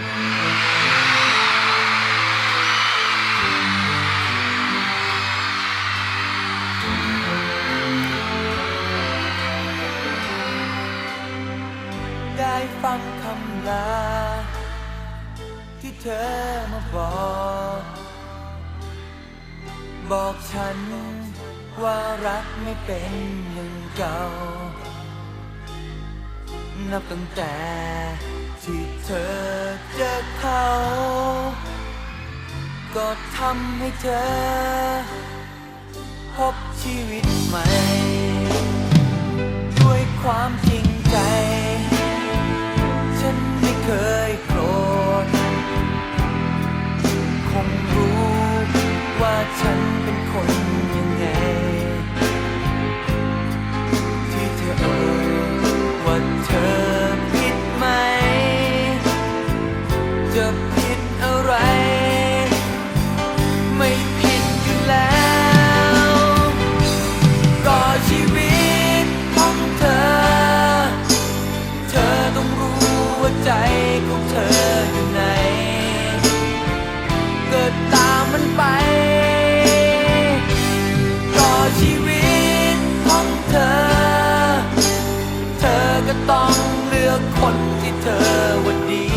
ได้ฟังคำลา ที่เธอมาบอก บอกฉันว่ารักไม่เป็นอย่างเก่า นับตั้งแต่ ที่เธอเจอเขา ก็ทำให้เธอ พบชีวิต ขอเธออยู่ไนเกิดตามมันไป ต่อชีวิตของเธอ เธอก็ต้องเลือกคนที่เธอว่าดี